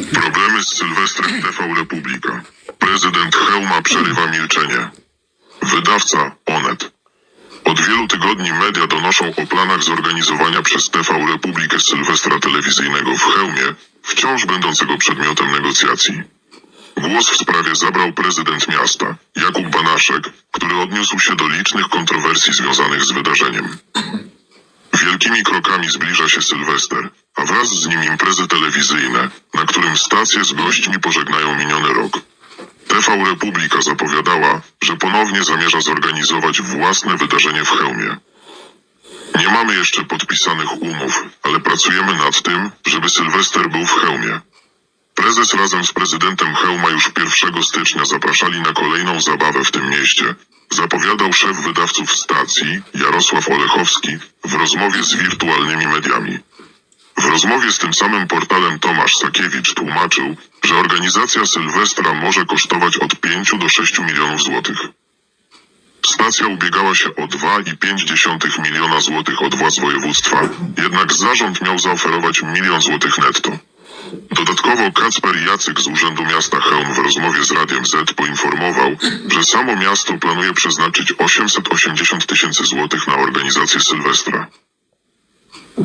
Problemy z Sylwestrem TV Republika. Prezydent Hełma przerywa milczenie. Wydawca Onet. Od wielu tygodni media donoszą o planach zorganizowania przez TV Republikę Sylwestra telewizyjnego w Chełmie, wciąż będącego przedmiotem negocjacji. Głos w sprawie zabrał prezydent miasta, Jakub Banaszek, który odniósł się do licznych kontrowersji związanych z wydarzeniem. Wielkimi krokami zbliża się Sylwester, a wraz z nim imprezy telewizyjne, na którym stacje z gośćmi pożegnają miniony rok. TV Republika zapowiadała, że ponownie zamierza zorganizować własne wydarzenie w Chełmie. Nie mamy jeszcze podpisanych umów, ale pracujemy nad tym, żeby Sylwester był w Chełmie. Prezes razem z prezydentem Chełma już 1 stycznia zapraszali na kolejną zabawę w tym mieście, zapowiadał szef wydawców stacji Jarosław Olechowski w rozmowie z wirtualnymi mediami. W rozmowie z tym samym portalem Tomasz Sakiewicz tłumaczył, że organizacja Sylwestra może kosztować od 5 do 6 milionów złotych. Stacja ubiegała się o 2,5 miliona złotych od władz województwa, jednak zarząd miał zaoferować milion złotych netto. Dodatkowo Kacper Jacyk z Urzędu Miasta Chełm w rozmowie z Radiem Z poinformował, że samo miasto planuje przeznaczyć 880 tysięcy złotych na organizację Sylwestra.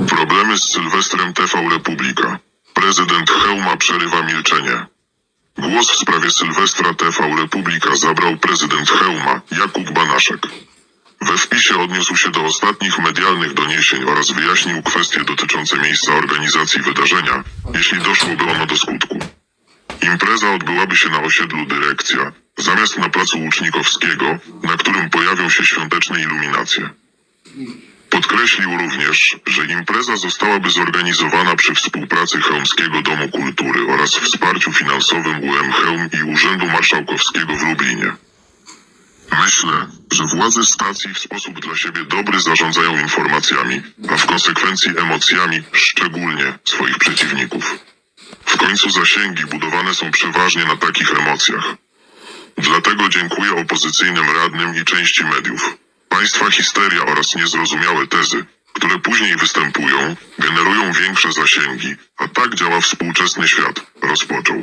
Problemy z Sylwestrem TV Republika. Prezydent Chełma przerywa milczenie. Głos w sprawie Sylwestra TV Republika zabrał prezydent Chełma, Jakub Banaszek. We wpisie odniósł się do ostatnich medialnych doniesień oraz wyjaśnił kwestie dotyczące miejsca organizacji wydarzenia, jeśli doszłoby ono do skutku. Impreza odbyłaby się na osiedlu Dyrekcja, zamiast na placu Łucznikowskiego, na którym pojawią się świąteczne iluminacje. Podkreślił również, że impreza zostałaby zorganizowana przy współpracy Chełmskiego Domu Kultury oraz wsparciu finansowym UM Chełm i Urzędu Marszałkowskiego w Lublinie. Myślę, że władze stacji w sposób dla siebie dobry zarządzają informacjami, a w konsekwencji emocjami, szczególnie swoich przeciwników. W końcu zasięgi budowane są przeważnie na takich emocjach. Dlatego dziękuję opozycyjnym radnym i części mediów. Państwa histeria oraz niezrozumiałe tezy, które później występują, generują większe zasięgi, a tak działa współczesny świat, rozpoczął.